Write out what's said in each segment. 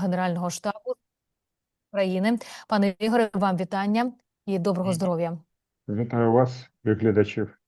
Генерального штабу України. Пане Ігоре, вам вітання і доброго здоров'я. Вітаю вас, глядачів.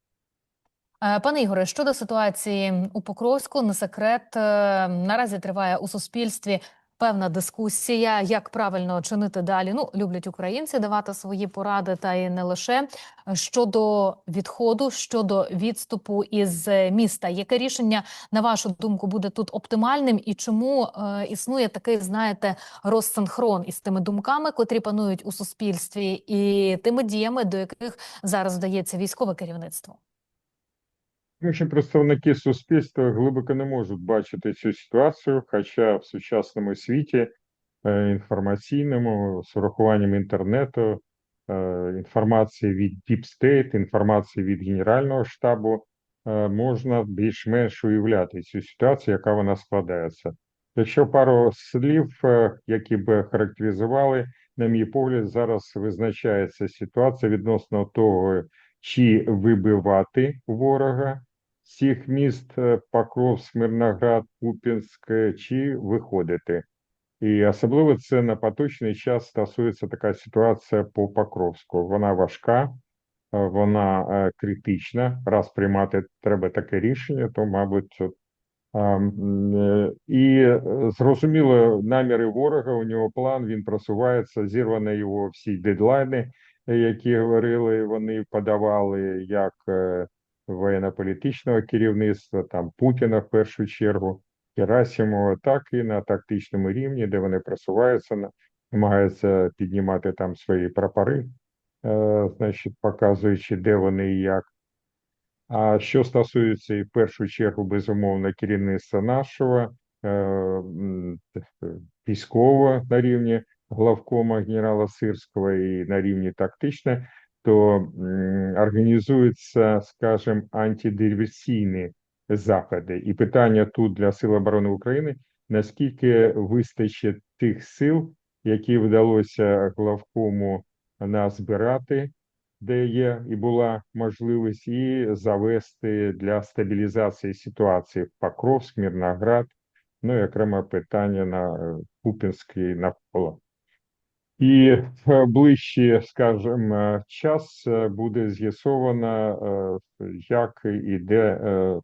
Е, Пане Ігоре, щодо ситуації у Покровську, не секрет. е, Наразі триває у суспільстві певна дискусія, як правильно чинити далі. Ну, люблять українці давати свої поради, та і не лише щодо відходу, щодо відступу із е, міста. Яке рішення, на вашу думку, буде тут оптимальним, і чому е, існує такий, знаєте, розсинхрон із тими думками, котрі панують у суспільстві, і тими діями, до яких зараз вдається військове керівництво? Тому представники суспільства глибоко не можуть бачити цю ситуацію, хоча в сучасному світі е, інформаційному з урахуванням інтернету, е, інформації від Deep State, інформації від Генерального штабу е, можна більш-менш уявляти цю ситуацію, яка вона складається. Якщо пару слів, які б характеризували, на мій погляд, зараз визначається ситуація відносно того, чи вибивати ворога цих міст е, Покровськ, Мирноград, Куп'янськ, е, чи виходити. І особливо це на поточний час стосується така ситуація по Покровську. Вона важка, е, вона критична. Раз приймати треба таке рішення, то, мабуть, і зрозуміло, наміри ворога, у нього план, він просувається, зірвані його всі дедлайни, які говорили, вони подавали як воєнно-політичного керівництва, там Путіна в першу чергу, Герасимова, так і на тактичному рівні, де вони просуваються, намагаються піднімати там свої прапори, е, значить, показуючи, де вони і як. А що стосується і в першу чергу, безумовно, керівництва нашого е, військового на рівні главкома генерала Сирського і на рівні тактичне, то організуються, скажімо, антидиверсійні заходи. І питання тут для Сил оборони України: наскільки вистачить тих сил, які вдалося главкому назбирати де є і була можливість, і завести для стабілізації ситуації в Покровськ, Мірноград, ну і окреме питання на е, Куп'янський навколо. І в ближчий, скажімо, час е, буде з'ясовано, е, як і де е,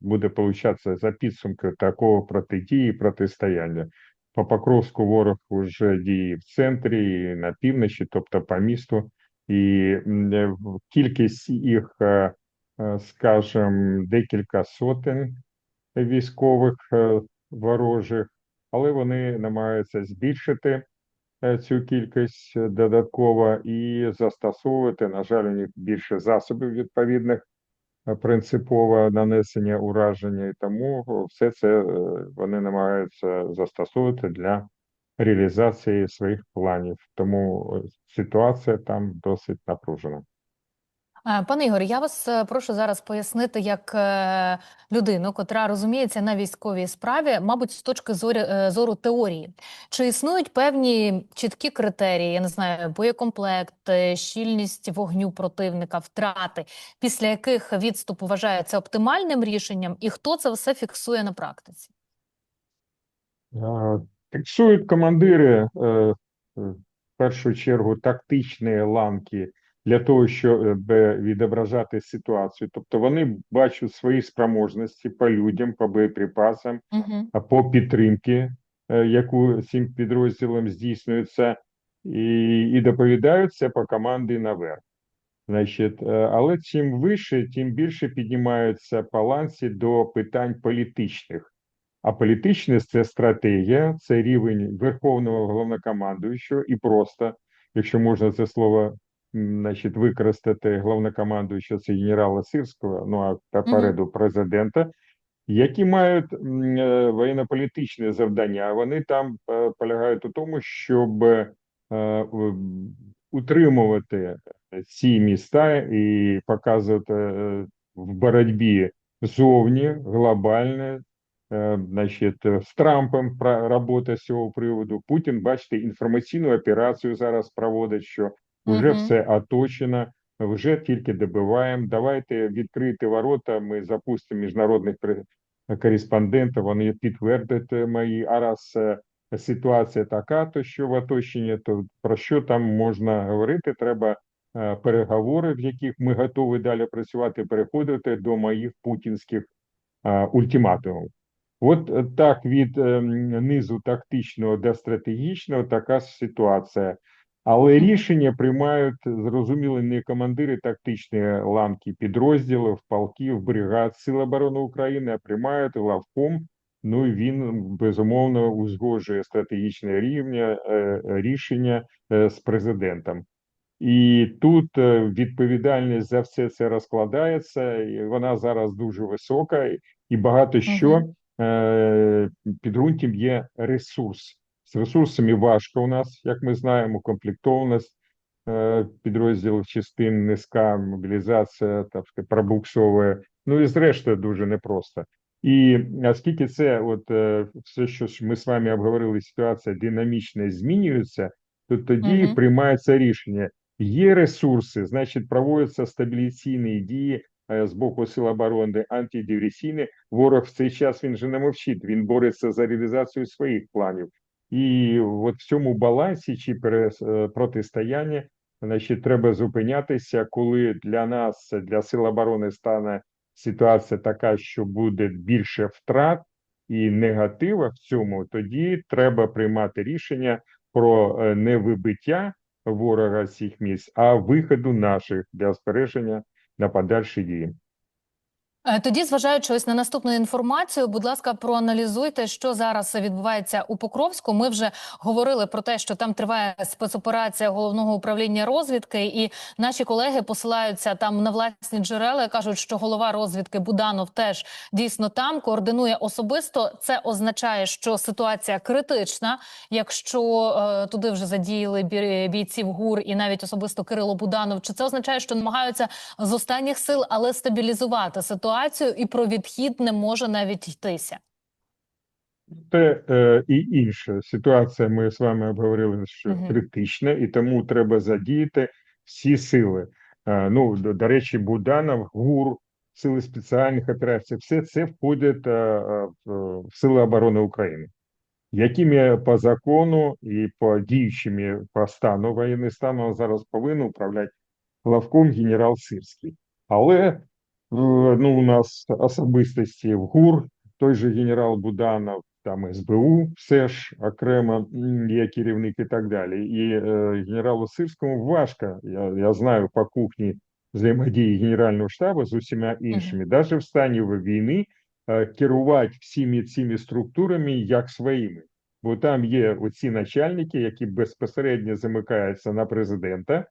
буде получатися за підсумкою такого протидії, протистояння. По Покровську ворог вже діє в центрі на півночі, тобто по місту і е, кількість їх, е, е, скажімо, декілька сотень військових е, ворожих, але вони намагаються збільшити е, цю кількість е, додатково і застосовувати. На жаль, у них більше засобів відповідних е, принципове нанесення ураження, і тому все це е, вони намагаються застосовувати для реалізації своїх планів. Тому е, ситуація там досить напружена. Е, Пане Ігор, я вас е, прошу зараз пояснити як е, людину, котра розуміється на військовій справі, мабуть, з точки зорі, е, зору теорії. Чи існують певні чіткі критерії, я не знаю, боєкомплект, щільність вогню противника, втрати, після яких відступ вважається оптимальним рішенням, і хто це все фіксує на практиці? Фіксують командири в першу чергу тактичні ланки для того, щоб е, відображати ситуацію. Тобто вони бачать свої спроможності по людям, по боєприпасам, Угу. по підтримки, е, яку цим підрозділом здійснюється, і, і доповідають це по команді наверх. Значить, е, але чим вище, тим більше піднімаються баланси до питань політичних. А політичність це стратегія, це рівень верховного головнокомандуючого, і просто, якщо можна це слово значить, використати головнокомандуючого, це генерала Сирського, ну а попереду президента, які мають е, воєнно-політичне завдання. А Вони там е, полягають у тому, щоб е, утримувати ці міста і показувати в боротьбі зовні глобальне. Е, Значить, з Трампом робота з цього приводу. Путін, бачите, інформаційну операцію зараз проводить, що вже Мгм. все оточено, вже тільки добиваємо. Давайте відкрити ворота. Ми запустимо міжнародних кореспондентів. Вони підтвердять е, мої. А раз е, ситуація така, то що в оточенні, то про що там можна говорити? Треба е, переговори, в яких ми готові далі працювати, переходити до моїх путінських ультиматумів. От так від е, низу тактичного до стратегічного така ситуація. Але рішення приймають зрозуміло не командири тактичної ланки підрозділів, полків, бригад Сил оборони України, а приймають главком. Ну і він безумовно узгоджує стратегічне рівня е, рішення е, з президентом. І тут е, відповідальність за все це розкладається, і вона зараз дуже висока, і- багато що підґрунтям є ресурс. З ресурсами важко у нас, як ми знаємо, комплектованість е, підрозділів частин низька, мобілізація так сказати, пробуксовує. Ну і зрештою дуже непросто. І оскільки це, от е, все, що ми з вами обговорили, ситуація динамічно змінюється, то тоді Мгм. приймається рішення. Є ресурси, значить, проводяться стабіляційні дії е, з боку Сил оборони, антидиверсійні. Ворог в цей час він же не мовчить, він бореться за реалізацію своїх планів. І от в цьому балансі чи е, значить, треба зупинятися, коли для нас, для Сил оборони, стане ситуація така, що буде більше втрат і негатива в цьому, тоді треба приймати рішення про е, не вибиття ворога з цих місць, а виходу наших для збереження на подальші дії. Е, Тоді, зважаючи ось на наступну інформацію, будь ласка, проаналізуйте, що зараз відбувається у Покровську. Ми вже говорили про те, що там триває спецоперація головного управління розвідки, і наші колеги посилаються там на власні джерела. Кажуть, що голова розвідки Буданов теж дійсно там координує особисто. Це означає, що ситуація критична. Якщо е, туди вже задіяли бі- бійців ГУР і навіть особисто Кирило Буданов, чи це означає, що намагаються з останніх сил, але стабілізувати ситуацію, і про відхід не може навіть йтися. Це е, і інша ситуація. Ми з вами обговорили, що Мгм. критична, і тому треба задіяти всі сили. Е, ну, до, до речі, Буданов, ГУР, сили спеціальних операцій, все це входить е, е, в, Сили оборони України, якими по закону і по діючими по стану воєнний стан он зараз повинен управляти главком генерал Сирський. Але ну, у нас особистості в ГУР, той же генерал Буданов, там СБУ, все ж окремо є керівник і так далі. І е, генералу Сирському важко, я, я знаю по кухні взаємодії Генерального штабу з усіма іншими, навіть в стані війни е, керувати всіми цими структурами як своїми. Бо там є оці начальники, які безпосередньо замикаються на президента,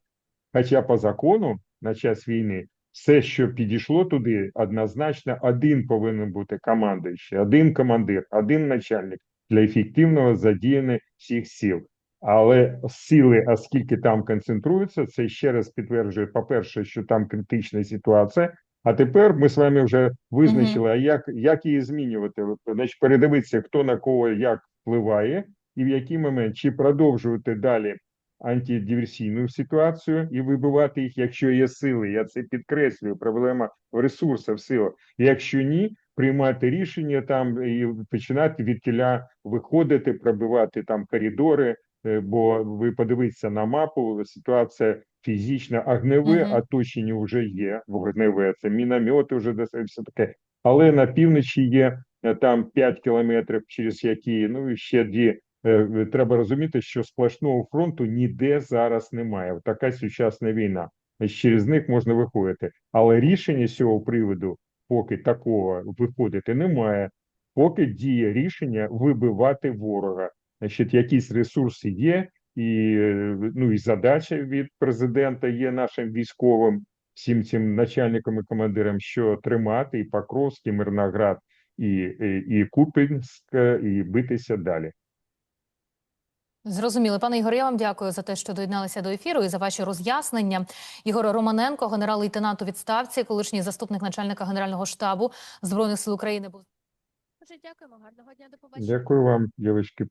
Хоча по закону на час війни все, що підійшло туди, однозначно один повинен бути командуючий, один командир, один начальник для ефективного задіяння всіх сил. Але сили, оскільки там концентруються, це ще раз підтверджує, по-перше, що там критична ситуація. А тепер ми з вами вже визначили, а як, як її змінювати? Значить, передивитися, хто на кого як впливає, і в який момент чи продовжувати далі антидиверсійну ситуацію і вибивати їх, якщо є сили. Я це підкреслюю. Проблема в ресурсах в силах. Якщо ні, приймати рішення там і починати від тіля виходити, пробивати там коридори. е, Бо ви подивіться на мапу, ситуація фізична, огневе Мгм. оточення вже є. Вогневе це міномети вже все таке. Але на півночі є е, там 5 кілометрів, через які ну і ще дві Треба розуміти, що сплошного фронту ніде зараз немає. Така сучасна війна. Через них можна виходити. Але рішення з цього приводу, поки такого виходити немає, поки діє рішення вибивати ворога. Значить, якісь ресурси є, і е, ну і задача від президента є нашим військовим, всім цим начальникам і командирам, що тримати і Покровськ, і Мирноград, і, і, і Купінськ, і битися далі. Зрозуміли, пане Ігоре, я вам дякую за те, що доєдналися до ефіру і за ваші роз'яснення. Ігор Романенко, генерал-лейтенант у відставці, колишній заступник начальника генерального штабу збройних сил України. був Дуже дякуємо. Гарного дня. До побачення. Дякую вам, дівчатки.